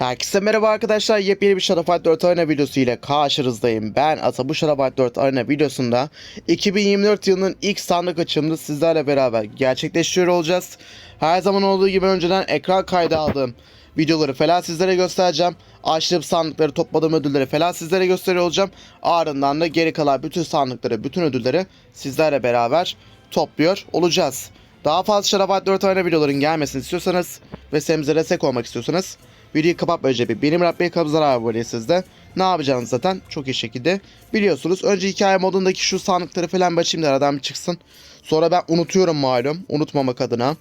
Herkese merhaba arkadaşlar. Yepyeni bir Shadow Fight 4 Arena videosu ile karşınızdayım. Ben Ata bu Shadow Fight 4 Arena videosunda 2024 yılının ilk sandık açımını sizlerle beraber gerçekleştiriyor olacağız. Her zaman olduğu gibi önceden ekran kaydı aldığım videoları falan sizlere göstereceğim. Açtığım sandıkları topladığım ödülleri falan sizlere gösteriyor olacağım. Ardından da geri kalan bütün sandıkları, bütün ödülleri sizlerle beraber topluyor olacağız. Daha fazla Shadow Fight 4 Arena videoların gelmesini istiyorsanız ve serimize destek olmak istiyorsanız Videoyu kapatmadan önce benim Rabbim Kabzar abi sizde. Ne yapacağınız zaten çok iyi şekilde biliyorsunuz. Önce hikaye modundaki şu sandıkları falan bir açayım da aradan çıksın. Sonra ben unutuyorum malum. Unutmamak adına.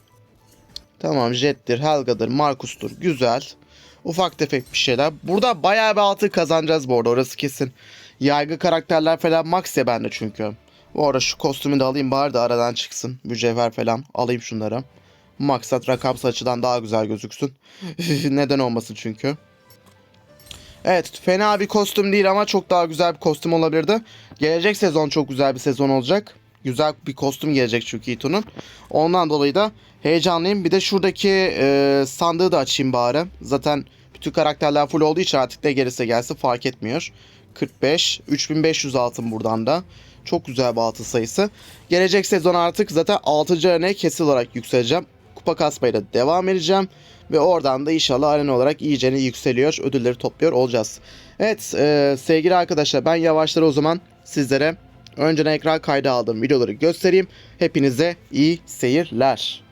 Tamam Jet'tir, Helga'dır, Markus'tur. Güzel. Ufak tefek bir şeyler. Burada bayağı bir altı kazanacağız bu arada orası kesin. Yaygı karakterler falan max ya bende çünkü. Bu arada şu kostümü de alayım bari de aradan çıksın. Mücevher falan alayım şunları. Maksat rakamsal açıdan daha güzel gözüksün. Neden olmasın çünkü. Evet fena bir kostüm değil ama çok daha güzel bir kostüm olabilirdi. Gelecek sezon çok güzel bir sezon olacak. Güzel bir kostüm gelecek çünkü Ito'nun. Ondan dolayı da heyecanlıyım. Bir de şuradaki e, sandığı da açayım bari. Zaten bütün karakterler full olduğu için artık ne gelirse gelsin fark etmiyor. 45, 3500 altın buradan da. Çok güzel bir altın sayısı. Gelecek sezon artık zaten 6. arenaya kesin olarak yükseleceğim. Kupa kasmaya da devam edeceğim. Ve oradan da inşallah arena olarak iyicene yükseliyor. Ödülleri topluyor olacağız. Evet e, sevgili arkadaşlar ben yavaşları o zaman sizlere önceden ekran kaydı aldığım videoları göstereyim. Hepinize iyi seyirler.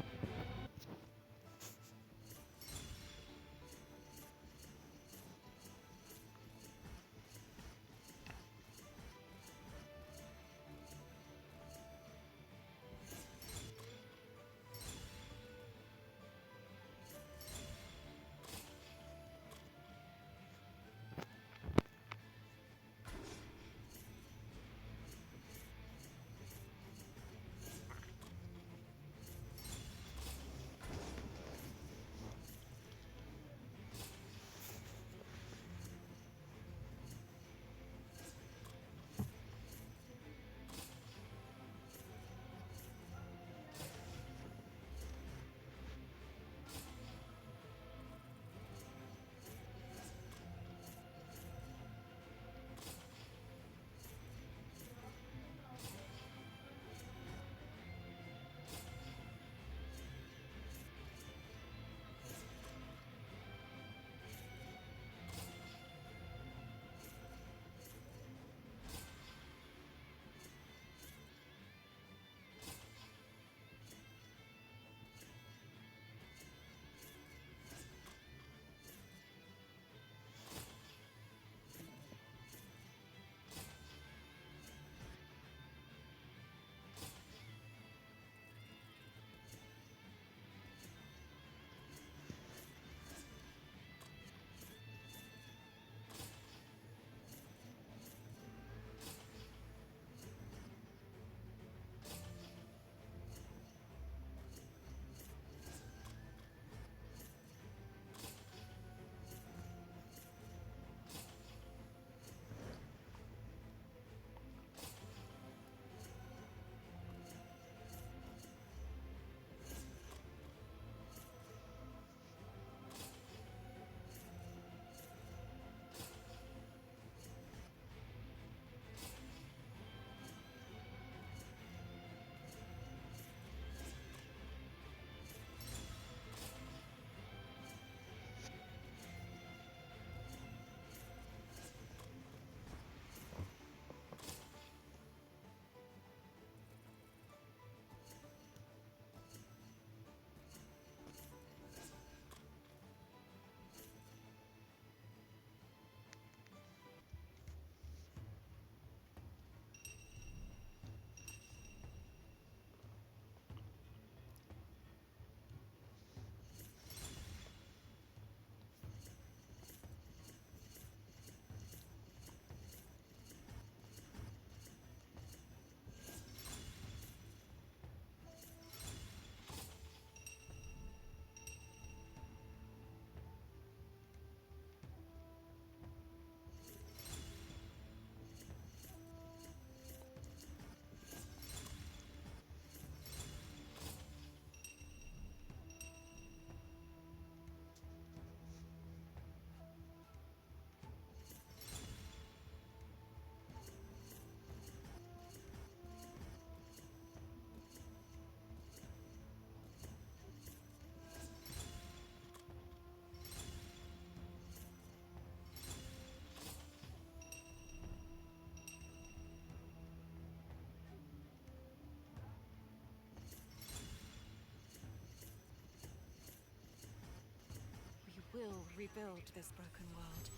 Will rebuild this broken world.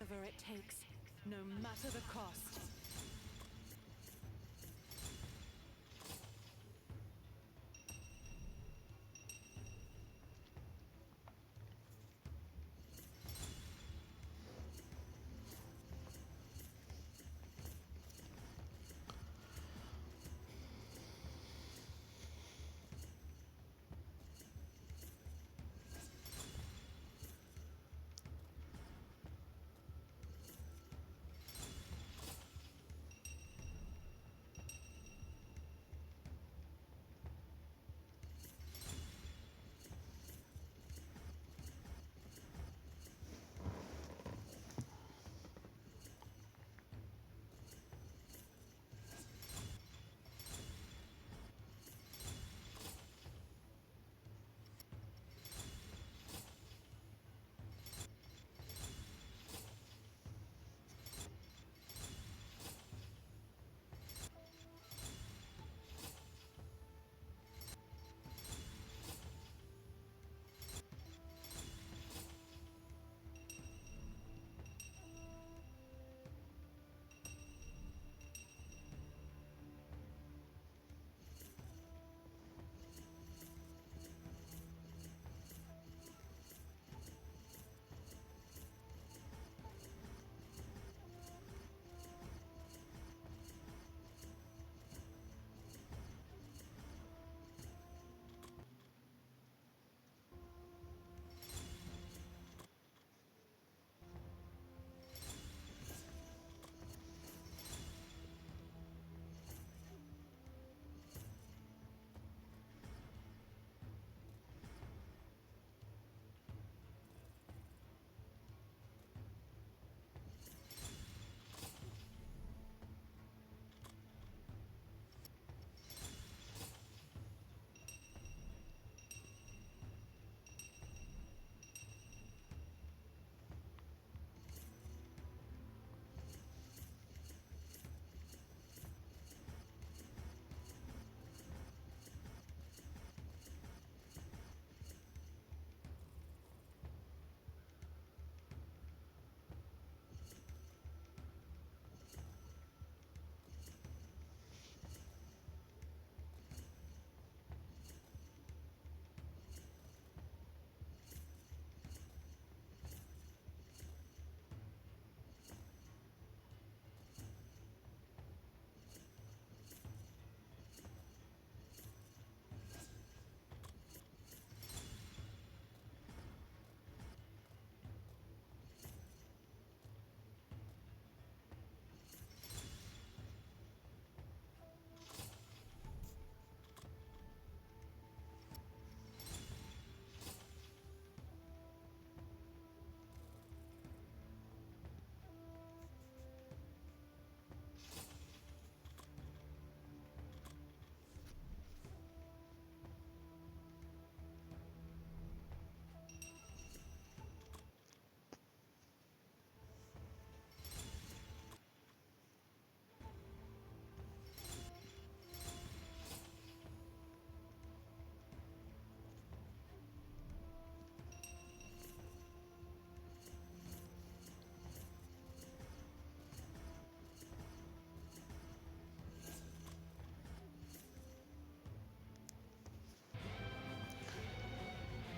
Whatever it takes, no matter the cost.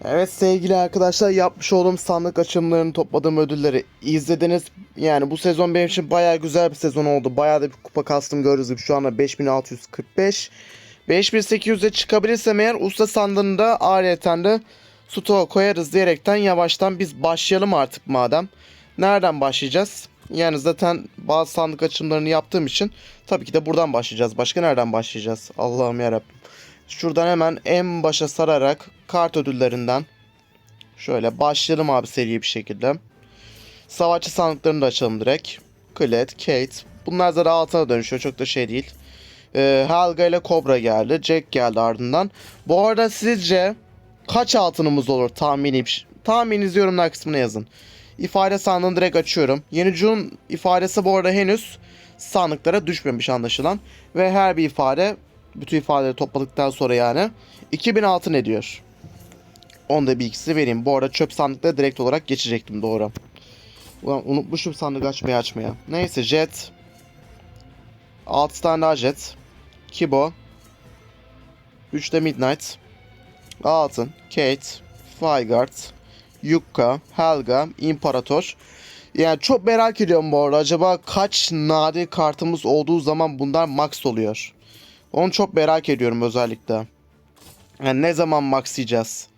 Evet sevgili arkadaşlar yapmış olduğum sandık açılımlarını topladığım ödülleri izlediniz. Yani bu sezon benim için baya güzel bir sezon oldu. Baya da bir kupa kastım gördüğünüz gibi şu anda 5645. 5800'e çıkabilirsem eğer usta sandığında ayrıyeten de stoğa koyarız diyerekten yavaştan biz başlayalım artık madem. Nereden başlayacağız? Yani zaten bazı sandık açılımlarını yaptığım için tabii ki de buradan başlayacağız. Başka nereden başlayacağız? Allah'ım yarabbim. Şuradan hemen en başa sararak kart ödüllerinden şöyle başlayalım abi seri bir şekilde. Savaşçı sandıklarını da açalım direkt. Colette, Kate. Bunlar zaten altına dönüşüyor. Çok da şey değil. Ee, Helga ile Cobra geldi. Jack geldi ardından. Bu arada sizce kaç altınımız olur tahmini? Tahmininizi yorumlar kısmına yazın. İfade sandığını direkt açıyorum. Yeni June ifadesi bu arada henüz sandıklara düşmemiş anlaşılan. Ve her bir ifade bütün ifadeleri topladıktan sonra yani 2000 altın ediyor. Onu da bilgisini vereyim. Bu arada çöp sandıkta direkt olarak geçecektim doğru. Ulan unutmuşum sandık açmayı açmaya. Neyse Jet. 6 tane daha Jet. Kibo. 3 de Midnight. Altın. Kate. Fygart. Yukka. Helga. İmparator. Yani çok merak ediyorum bu arada. Acaba kaç nadir kartımız olduğu zaman bunlar max oluyor? Onu çok merak ediyorum özellikle. Yani ne zaman max yiyeceğiz?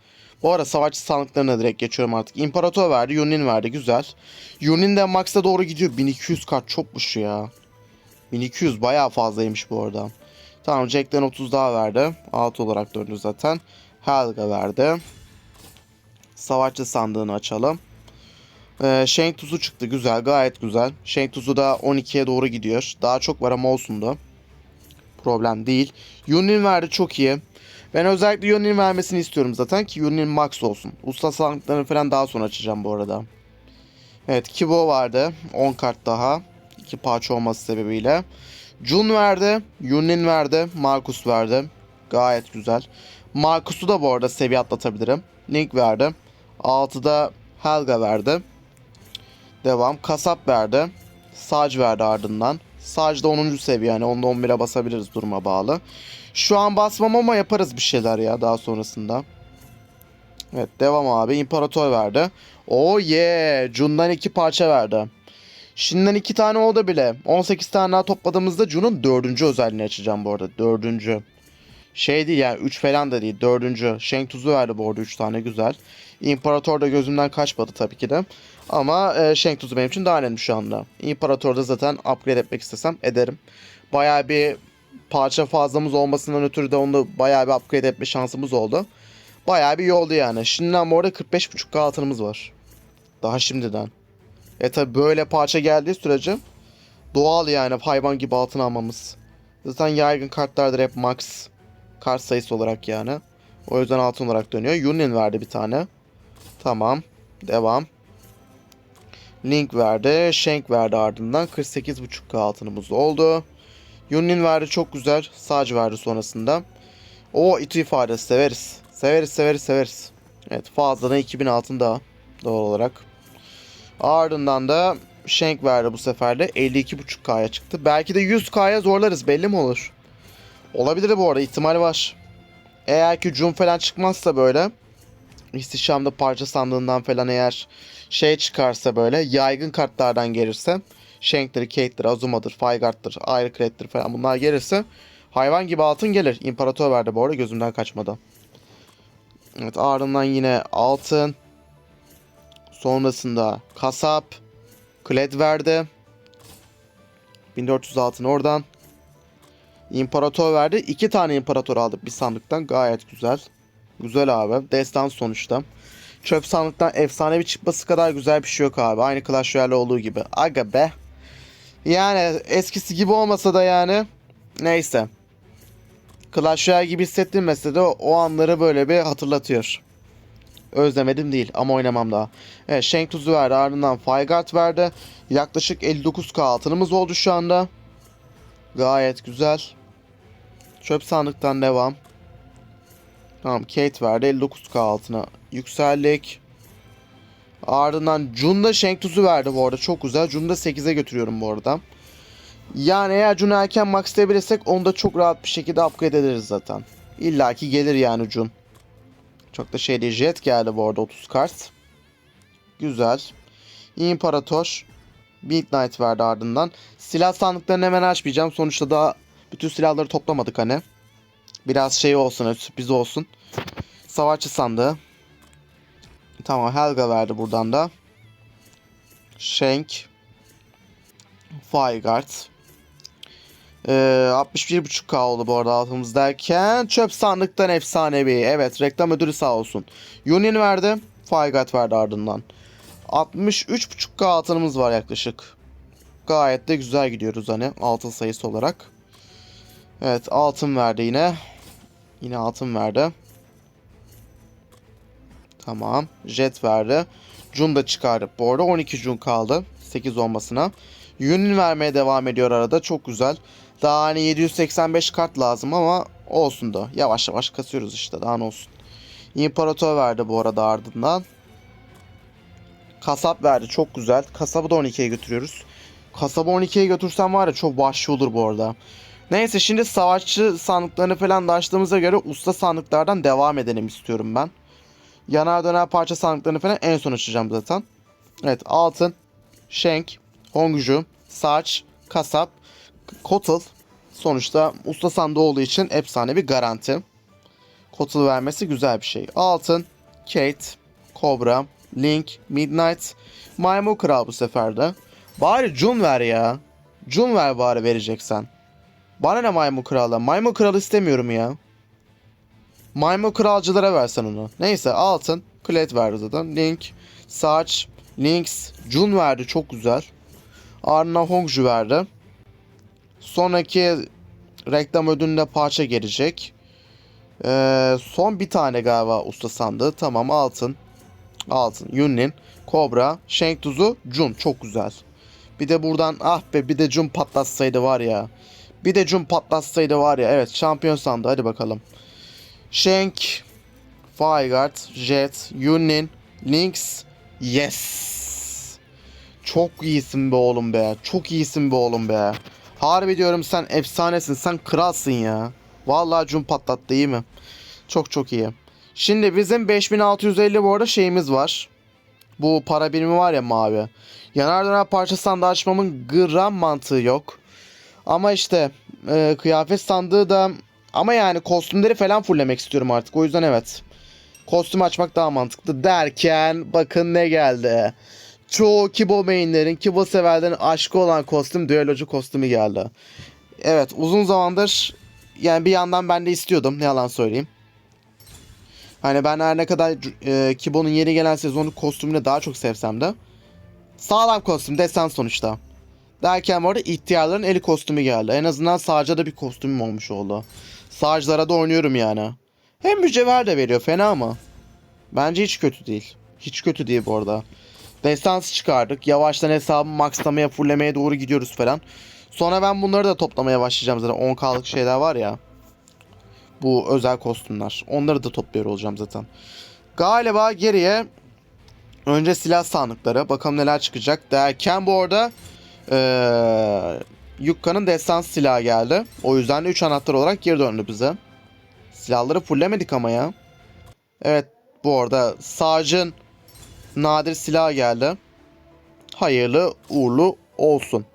Bu arada savaşçı sandıklarına direkt geçiyorum artık. İmparator verdi, Yunin verdi. Güzel. Yunin de max'a doğru gidiyor. 1200 kart çokmuş ya. 1200 bayağı fazlaymış bu arada. Tamam Jack'ten 30 daha verdi. 6 olarak döndü zaten. Helga verdi. Savaşçı sandığını açalım. Ee, Shank tuzu çıktı. Güzel. Gayet güzel. Shank tuzu da 12'ye doğru gidiyor. Daha çok var ama olsun da. Problem değil. Yunin verdi çok iyi. Ben özellikle Yunin vermesini istiyorum zaten ki Yunin max olsun. Usta sandıklarını falan daha sonra açacağım bu arada. Evet Kibo vardı. 10 kart daha. 2 parça olması sebebiyle. Jun verdi. Yunin verdi. Markus verdi. Gayet güzel. Markus'u da bu arada seviye atlatabilirim. Link verdi. 6'da Helga verdi. Devam. Kasap verdi. Sac verdi ardından. Sac da 10. seviye yani. Onda 11'e basabiliriz duruma bağlı. Şu an basmam ama yaparız bir şeyler ya daha sonrasında. Evet devam abi. İmparator verdi. Oh yeah. Jun'dan iki parça verdi. Şimdiden iki tane oldu bile. 18 tane daha topladığımızda Jun'un dördüncü özelliğini açacağım bu arada. Dördüncü. Şey değil yani 3 falan da değil. Dördüncü. Shank tuzu verdi bu arada 3 tane güzel. İmparator da gözümden kaçmadı tabii ki de. Ama e, Shank tuzu benim için daha önemli şu anda. İmparator da zaten upgrade etmek istesem ederim. Bayağı bir parça fazlamız olmasından ötürü de onu bayağı bir upgrade etme şansımız oldu. Bayağı bir iyi oldu yani. Şimdiden bu arada 45.5k altınımız var. Daha şimdiden. E tabi böyle parça geldiği sürece doğal yani hayvan gibi altın almamız. Zaten yaygın kartlardır hep max kart sayısı olarak yani. O yüzden altın olarak dönüyor. Yunin verdi bir tane. Tamam. Devam. Link verdi. Shank verdi ardından. 48.5k altınımız oldu. Yunin verdi çok güzel. Sac verdi sonrasında. O itu ifadesi severiz. Severiz severiz severiz. Evet fazladan 2000 altın daha doğal olarak. Ardından da Shank verdi bu sefer de 52.5K'ya çıktı. Belki de 100K'ya zorlarız belli mi olur? Olabilir bu arada ihtimal var. Eğer ki Jun falan çıkmazsa böyle İstişamda parça sandığından falan eğer şey çıkarsa böyle yaygın kartlardan gelirse Shank'tir, Kate'dir, Azuma'dır, Fygard'dır, Ironclad'dir falan bunlar gelirse hayvan gibi altın gelir. İmparator verdi bu arada gözümden kaçmadı. Evet ardından yine altın. Sonrasında kasap. Kled verdi. 1400 altın oradan. İmparator verdi. İki tane imparator aldık bir sandıktan. Gayet güzel. Güzel abi. Destan sonuçta. Çöp sandıktan efsanevi çıkması kadar güzel bir şey yok abi. Aynı Clash Royale olduğu gibi. Aga be. Yani eskisi gibi olmasa da yani. Neyse. Clash Royale gibi hissettirmese de o anları böyle bir hatırlatıyor. Özlemedim değil ama oynamam daha. Evet Shank tuzu verdi ardından Fygart verdi. Yaklaşık 59k altınımız oldu şu anda. Gayet güzel. Çöp sandıktan devam. Tamam Kate verdi 59k altına yükseldik. Ardından Jun'da Shank tuzu verdi bu arada çok güzel. Jun'da 8'e götürüyorum bu arada. Yani eğer Jun'u erken maxlayabilirsek onu da çok rahat bir şekilde upgrade ederiz zaten. İlla ki gelir yani Jun. Çok da şey değil. Jet geldi bu arada 30 kart. Güzel. İmparator. Midnight verdi ardından. Silah sandıklarını hemen açmayacağım. Sonuçta daha bütün silahları toplamadık hani. Biraz şey olsun, sürpriz olsun. Savaşçı sandığı. Tamam Helga verdi buradan da. Shank. Fygard. Ee, 61.5k oldu bu arada altımızdayken. Çöp sandıktan efsanevi. Evet reklam ödülü sağ olsun. Yunin verdi. Fygard verdi ardından. 63.5k altınımız var yaklaşık. Gayet de güzel gidiyoruz hani altın sayısı olarak. Evet altın verdi yine. Yine altın verdi. Tamam. Jet verdi. Jun da çıkardık bu arada. 12 Jun kaldı. 8 olmasına. Yunin vermeye devam ediyor arada. Çok güzel. Daha hani 785 kart lazım ama olsun da. Yavaş yavaş kasıyoruz işte. Daha ne olsun. İmparator verdi bu arada ardından. Kasap verdi çok güzel. Kasabı da 12'ye götürüyoruz. Kasabı 12'ye götürsem var ya çok vahşi olur bu arada. Neyse şimdi savaşçı sandıklarını falan da açtığımıza göre usta sandıklardan devam edelim istiyorum ben. Yanar döner parça sandıklarını falan en son açacağım zaten. Evet altın, Shank, Hongju, Saç, Kasap, Kotal. Sonuçta usta sandığı olduğu için efsane bir garanti. Kotal vermesi güzel bir şey. Altın, Kate, Cobra, Link, Midnight, Maymun Kral bu sefer de. Bari Jun ver ya. Jun ver bari vereceksen. Bana ne Maymun Kral'a? Maymun Kral istemiyorum ya. Maymun Kralcılara versen onu. Neyse altın. Kled verdi zaten. Link, Saç, Lynx, Jun verdi çok güzel. Ardından Hongju verdi. Sonraki reklam ödülünde parça gelecek. Ee, son bir tane galiba usta sandığı. Tamam altın. Altın. Yunlin. Kobra. Shank tuzu. Jun. Çok güzel. Bir de buradan ah be bir de Jun patlatsaydı var ya. Bir de Jun patlatsaydı var ya. Evet şampiyon sandı. Hadi bakalım. Shank. Fireguard. Jet. Yunlin. Lynx. Yes. Çok iyisin be oğlum be. Çok iyisin be oğlum be. Harbi diyorum sen efsanesin. Sen kralsın ya. Vallahi Jun patlattı iyi mi? Çok çok iyi. Şimdi bizim 5650 bu arada şeyimiz var. Bu para birimi var ya mavi. Yanar döner parça sandığı açmamın gram mantığı yok. Ama işte e, kıyafet sandığı da ama yani kostümleri falan fulllemek istiyorum artık. O yüzden evet. Kostüm açmak daha mantıklı derken bakın ne geldi. Çoğu Kibo mainlerin, Kibo severlerin aşkı olan kostüm düellocu kostümü geldi. Evet uzun zamandır yani bir yandan ben de istiyordum ne yalan söyleyeyim. Hani ben her ne kadar e, Kibo'nun yeni gelen sezonu kostümünü daha çok sevsem de sağlam kostüm desen sonuçta. Derken bu arada ihtiyarların eli kostümü geldi. En azından Sarge'a da bir kostümüm olmuş oldu. Sarge'lara da oynuyorum yani. Hem mücevher de veriyor fena mı? Bence hiç kötü değil. Hiç kötü değil bu arada. Destans çıkardık. Yavaştan hesabı maxlamaya, fullemeye doğru gidiyoruz falan. Sonra ben bunları da toplamaya başlayacağım zaten. 10k'lık şeyler var ya. Bu özel kostümler. Onları da topluyor olacağım zaten. Galiba geriye önce silah sandıkları. Bakalım neler çıkacak derken bu arada ee, Yukka'nın destans silahı geldi. O yüzden de 3 anahtar olarak geri döndü bize. Silahları fullemedik ama ya. Evet bu arada Sarge'ın nadir silah geldi. Hayırlı uğurlu olsun.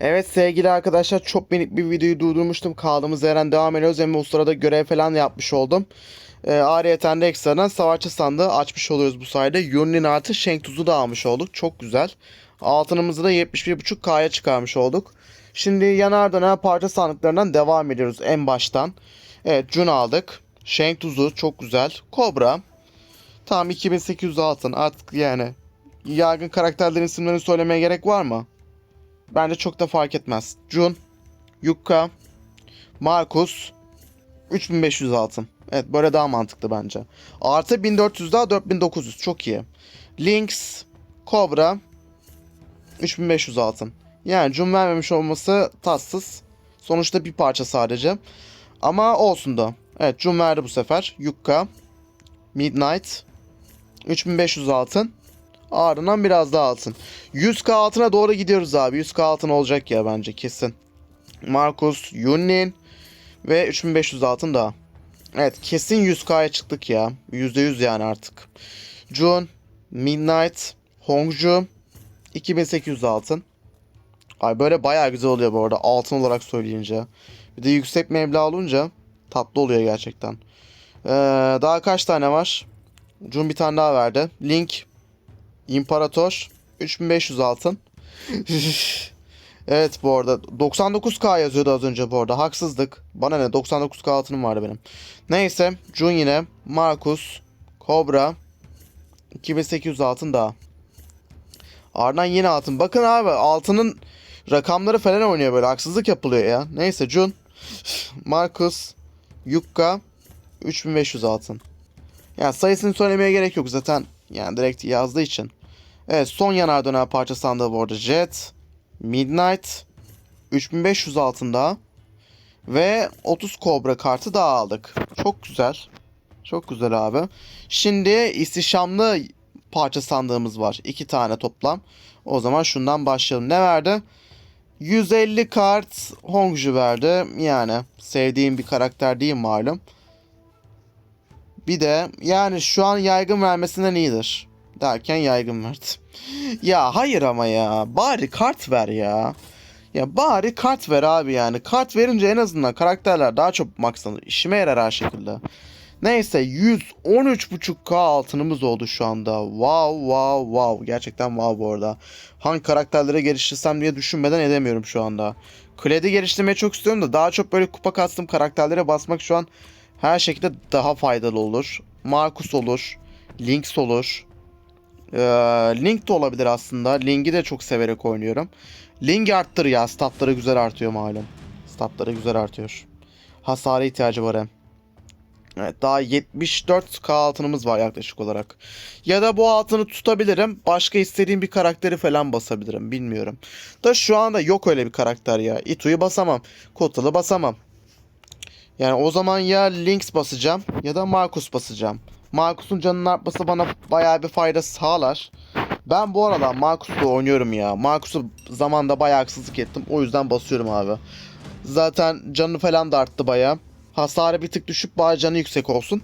Evet sevgili arkadaşlar çok minik bir videoyu durdurmuştum. Kaldığımız yerden devam ediyoruz. Hem o sırada görev falan yapmış oldum. Ee, ayrıyeten de ekstradan savaşçı sandığı açmış oluyoruz bu sayede. Yunlin artı Shank tuzu da almış olduk. Çok güzel. Altınımızı da 71.5K'ya çıkarmış olduk. Şimdi yanar döner parça sandıklarından devam ediyoruz en baştan. Evet Jun aldık. Shank tuzu çok güzel. Cobra. Tamam 2800 altın artık yani. Yaygın karakterlerin isimlerini söylemeye gerek var mı? Bence çok da fark etmez. Jun, Yukka, Markus, 3500 altın. Evet böyle daha mantıklı bence. Artı 1400 daha 4900 çok iyi. Lynx, Cobra, 3500 altın. Yani Jun vermemiş olması tatsız. Sonuçta bir parça sadece. Ama olsun da. Evet Jun verdi bu sefer. Yukka, Midnight, 3500 altın. Ardından biraz daha altın. 100k altına doğru gidiyoruz abi. 100k altın olacak ya bence kesin. Markus, Yunlin ve 3500 altın daha. Evet kesin 100k'ya çıktık ya. %100 yani artık. Jun, Midnight, Hongju, 2800 altın. Ay böyle bayağı güzel oluyor bu arada altın olarak söyleyince. Bir de yüksek meblağ olunca tatlı oluyor gerçekten. Ee, daha kaç tane var? Jun bir tane daha verdi. Link, İmparator, 3500 altın. evet bu arada 99k yazıyordu az önce bu arada. Haksızlık. Bana ne 99k altınım vardı benim. Neyse Jun yine Markus, Cobra 2800 altın daha. Ardından yine altın. Bakın abi altının rakamları falan oynuyor böyle. Haksızlık yapılıyor ya. Neyse Jun, Markus, Yukka 3500 altın. Yani sayısını söylemeye gerek yok zaten. Yani direkt yazdığı için. Evet son yanar döner parça sandığı bu arada Jet, Midnight, 3500 altında ve 30 Cobra kartı daha aldık. Çok güzel. Çok güzel abi. Şimdi istişamlı parça sandığımız var. iki tane toplam. O zaman şundan başlayalım. Ne verdi? 150 kart Hongju verdi. Yani sevdiğim bir karakter değil malum. Bir de yani şu an yaygın vermesinden iyidir. Derken yaygın verdi. Ya hayır ama ya. Bari kart ver ya. Ya bari kart ver abi yani. Kart verince en azından karakterler daha çok maxlanır. İşime yarar her şekilde. Neyse 113.5k altınımız oldu şu anda. Wow wow wow. Gerçekten wow bu arada. Hangi karakterlere geliştirsem diye düşünmeden edemiyorum şu anda. Kledi geliştirmeyi çok istiyorum da daha çok böyle kupa kastım karakterlere basmak şu an her şekilde daha faydalı olur. Markus olur. Lynx olur. Ee, Link de olabilir aslında. Link'i de çok severek oynuyorum. Link arttır ya. Statları güzel artıyor malum. Statları güzel artıyor. Hasara ihtiyacı var hem. Evet daha 74k altınımız var yaklaşık olarak. Ya da bu altını tutabilirim. Başka istediğim bir karakteri falan basabilirim. Bilmiyorum. Da şu anda yok öyle bir karakter ya. Itu'yu basamam. Kotal'ı basamam. Yani o zaman ya Lynx basacağım ya da Markus basacağım. Markus'un canının artması bana bayağı bir fayda sağlar. Ben bu arada Markus'la oynuyorum ya. Markus'u zamanda bayağı haksızlık ettim. O yüzden basıyorum abi. Zaten canı falan da arttı bayağı. Hasarı bir tık düşüp bari yüksek olsun.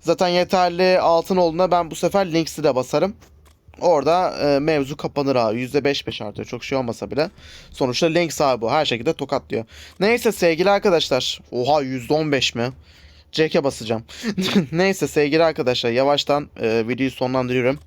Zaten yeterli altın olduğunda ben bu sefer Lynx'i de basarım. Orada e, mevzu kapanır abi. %5-5 artıyor. Çok şey olmasa bile. Sonuçta Lynx abi bu. Her şekilde tokatlıyor. Neyse sevgili arkadaşlar. Oha %15 mi? Jack'e basacağım. Neyse sevgili arkadaşlar yavaştan e, videoyu sonlandırıyorum.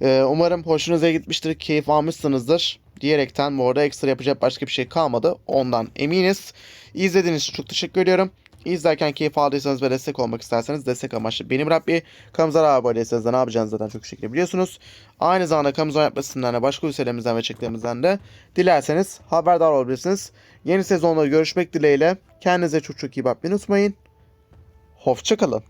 E, umarım hoşunuza gitmiştir, keyif almışsınızdır. Diyerekten bu arada ekstra yapacak başka bir şey kalmadı. Ondan eminiz. İzlediğiniz için çok teşekkür ediyorum. İzlerken keyif aldıysanız ve destek olmak isterseniz destek amaçlı benim Rabbi kanalımıza abone değilseniz de ne yapacağınızı zaten çok şekilde biliyorsunuz. Aynı zamanda kanalımıza yapmasından da başka ülkelerimizden ve çeklerimizden de dilerseniz haberdar olabilirsiniz. Yeni sezonda görüşmek dileğiyle. Kendinize çok çok iyi bakmayı unutmayın. Hoşçakalın.